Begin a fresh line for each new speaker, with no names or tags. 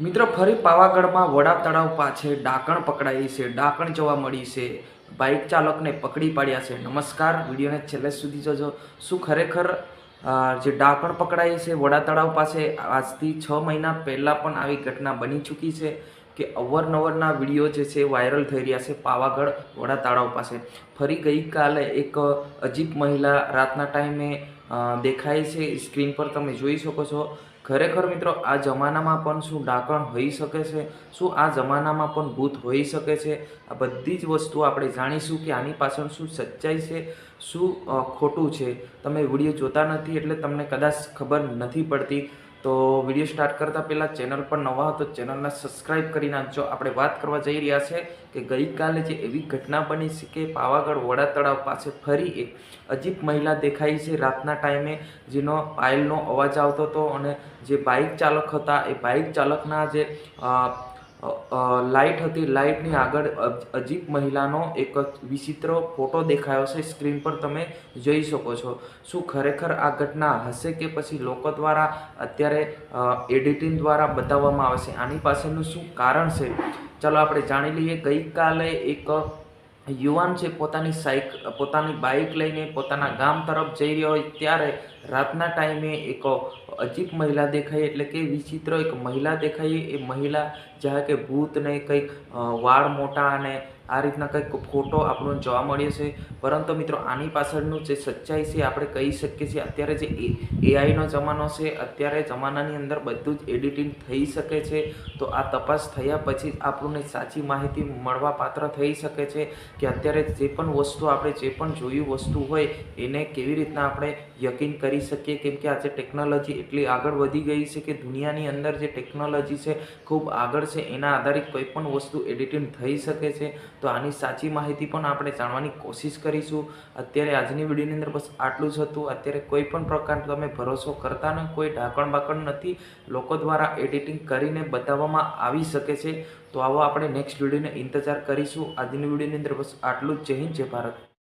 મિત્રો, ફરી પાવાગઢમાં વડા તળાવ પાસે ડાકણ પકડાઈ છે, ડાકણ જોવા મળી છે. બાઇક ચાલકને પકડી પાડ્યા છે. નમસ્કાર, વિડીયોને છેલ્લે સુધી જોજો. શું ખરેખર જે ડાકણ પકડાઈ છે વડા તળાવ પાસે, આજથી છ મહિના પહેલાં પણ આવી ઘટના બની ચૂકી છે કે અવરનવરના વીડિયો જે છે વાયરલ થઈ રહ્યા છે પાવાગઢ વડા તળાવ પાસે. ફરી ગઈકાલે એક અજીબ મહિલા રાતના ટાઈમે દેખાય છે. સ્ક્રીન પર તમે જોઈ શકો છો. ખરેખર મિત્રો, આ જમાનામાં પણ શું ડાકણ હોઈ શકે છે? શું આ જમાનામાં પણ ભૂત હોઈ શકે છે? આ બધી જ વસ્તુઓ આપણે જાણીશું કે આની પાછળ શું સચ્ચાઈ છે, શું ખોટું છે. તમે વીડિયો જોતા નથી એટલે તમને કદાચ ખબર નથી પડતી. તો વીડિયો સ્ટાર્ટ કરતાં પહેલાં ચેનલ પર નવા તો ચેનલને સબસ્ક્રાઈબ કરી નાખજો. આપણે વાત કરવા જઈ રહ્યા છે કે ગઈકાલે જે એવી ઘટના બની છે કે પાવાગઢ વડા તળાવ પાસે ફરી એક અજીબ મહિલા દેખાઈ છે. રાતના ટાઈમે જેનો પાયલનો અવાજ આવતો હતો અને જે બાઇક ચાલક હતા, એ બાઇક ચાલકના જે લાઇટ હતી. લાઇટની આગળ અજીબ મહિલાનો એક વિચિત્ર ફોટો દેખાયો છે. સ્ક્રીન પર તમે જોઈ શકો છો. શું ખરેખર આ ઘટના હશે કે પછી લોકો દ્વારા અત્યારે એડિટિંગ દ્વારા બતાવવામાં આવે છે? આની પાછળનું શું કારણ છે? ચાલો આપણે જાણી લઈએ. ગઈકાલે એક યુવાન છે, પોતાની સાઇક પોતાની બાઇક લઈને પોતાના ગામ તરફ જઈ રહ્યો હોય ત્યારે રાતના ટાઈમે એક અજીબ મહિલા દેખાઈ, એટલે કે વિચિત્ર એક મહિલા દેખાઈ. એ મહિલા જ્યાં કે ભૂત ને કંઈક વાળ મોટા અને આ રીતના કંઈક ફોટો આપણને જોવા મળ્યો છે. પરંતુ મિત્રો, આની પાછળનું જે સચ્ચાઈ છે, આપણે કહી શકીએ છીએ, અત્યારે જે એઆઈનો જમાનો છે, અત્યારે જમાનાની અંદર બધું જ એડિટિંગ થઈ શકે છે. તો આ તપાસ થયા પછી જ આપણને સાચી માહિતી મળવા પાત્ર થઈ શકે છે કે અત્યારે જે પણ વસ્તુ આપણે, જે પણ જોયું વસ્તુ હોય, એને કેવી રીતના આપણે યકીન કરી શકીએ? કેમ કે આજે ટેકનોલોજી એટલી આગળ વધી ગઈ છે કે દુનિયાની અંદર જે ટેકનોલોજી છે, ખૂબ આગળ છે. એના આધારિત કોઈ પણ વસ્તુ એડિટિંગ થઈ શકે છે. તો આની સાચી માહિતી પણ આપણે જાણવાની કોશિશ કરીશું. અત્યારે આજની વિડીયોની અંદર બસ આટલું જ હતું. અત્યારે કોઈ પણ પ્રકારનો તમે ભરોસો કરતા ન કોઈ ઢાંકણ બાકણ નથી. લોકો દ્વારા એડિટિંગ કરીને બતાવવામાં આવી શકે છે. તો આવો આપણે નેક્સ્ટ વિડીયોને ઇંતજાર કરીશું. આજની વિડીયોની અંદર બસ આટલું જ. જય હિન્દ, જય ભારત.